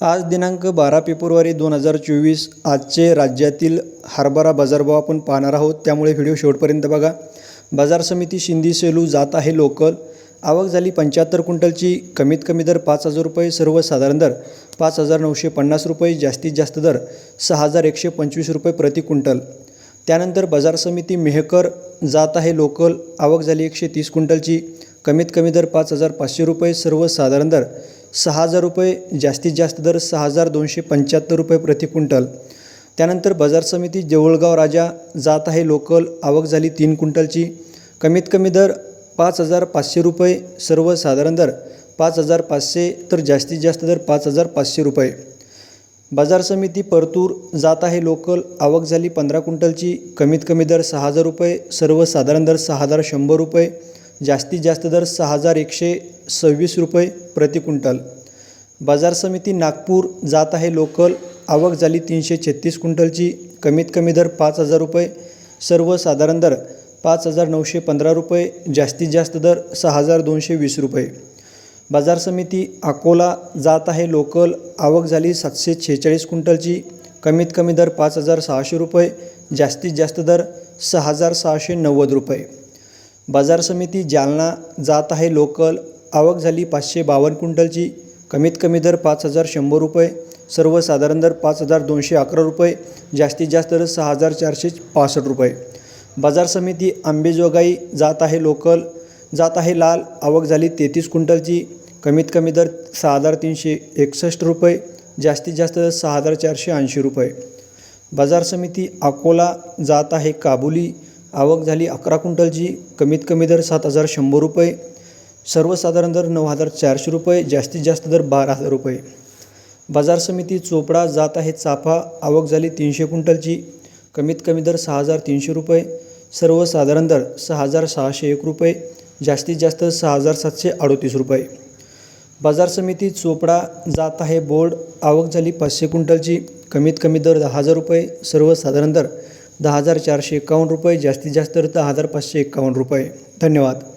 आज दिनांक बारा फेब्रुवारी दोन हजार चोवीस आजचे राज्यातील हरभरा बाजारभाव आपण पाहणार आहोत. त्यामुळे व्हिडिओ शेवटपर्यंत बघा. बाजार समिती शिंदी सेलू जात आहे लोकल. आवक झाली पंच्याहत्तर क्विंटलची. कमीत कमी दर पाच हजार रुपये सर्वसाधारण दर पाच हजार नऊशे पन्नास रुपये जास्तीत जास्त दर सहा हजार एकशे पंचवीस रुपये प्रति क्विंटल. त्यानंतर बाजार समिती मेहकर जात आहे लोकल. आवक झाली एकशे तीस क्विंटलची. कमीत कमी दर पाच हजार पाचशे रुपये सर्वसाधारण दर सहा हजार रुपये जास्तीत जास्त दर सहा हजार दोनशे पंच्याहत्तर रुपये प्रति क्विंटल. त्यानंतर बाजार समिती जवळगाव राजा जात आहे लोकल आवक झाली तीन क्विंटलची. कमीत कमी दर पाच हजार पाचशे रुपये सर्वसाधारण दर पाच हजार पाचशे तर जास्तीत जास्त दर पाच हजार पाचशे रुपये. बाजार समिती परतूर जात आहे लोकल आवक झाली पंधरा क्विंटलची. कमीत कमी दर सहा हजार रुपये सर्वसाधारण दर सहा हजार शंभर रुपये. जास्तीत जास्त दर सहा हजार एकशे सव्वीस रुपये प्रति क्विंटल. बाजार समिती नागपूर जात आहे लोकल आवक झाली तीनशे छत्तीस क्विंटलची कमीत कमी दर पाच हजार रुपये सर्वसाधारण दर पाच हजार नऊशे पंधरा रुपये जास्तीत जास्त दर सहा हजार दोनशे वीस रुपये. बाजार समिती अकोला जात आहे लोकल आवक झाली सातशे छेचाळीस क्विंटलची कमीत कमी दर पाच हजार सहाशे रुपये जास्तीत जास्त दर सहा हजार सहाशे नव्वद रुपये. बाजार समिती जालना जात आहे. लोकल आवक झाली पाचशे बावन्न क्विंटलची. कमीत कमी दर पाच हजार शंभर रुपये. सर्वसाधारण दर पाच हजार दोनशे अकरा रुपये. जास्तीत जास्त दर सहा हजार चारशे पासष्ट रुपये. बाजार समिती आंबेजोगाई जात आहे. लोकल जात आहे. लाल आवक झाली तेहतीस क्विंटलची. कमीत कमी दर सहा हजार तीनशे एकसष्ट रुपये. जास्तीत जास्त दर सहा हजार चारशे ऐंशी रुपये. बाजार समिती अकोला जात आहे. काबुली आवक झाली. अकरा क्विंटलची कमीत कमी दर सात हजार शंभर रुपये. सर्वसाधारण दर नऊ हजार चारशे रुपये. जास्तीत जास्त दर बारा हजार रुपये. बाजार समिती चोपडा जात आहे. चाफा आवक झाली तीनशे क्विंटलची. कमीत कमी दर सहा हजार तीनशे रुपये. सर्वसाधारण दर सहा हजार सहाशे एक रुपये. जास्तीत जास्त सहा हजार सातशे अडोतीस रुपये. बाजार समिती चोपडा जात आहे. बोर्ड आवक झाली पाचशे क्विंटलची. कमीत कमी दर दहा हजार रुपये. सर्वसाधारण दर दहा हजार चारशे एकावन्न रुपये जास्तीत जास्त तर दहा हजार पाचशे एकावन्न रुपये. धन्यवाद.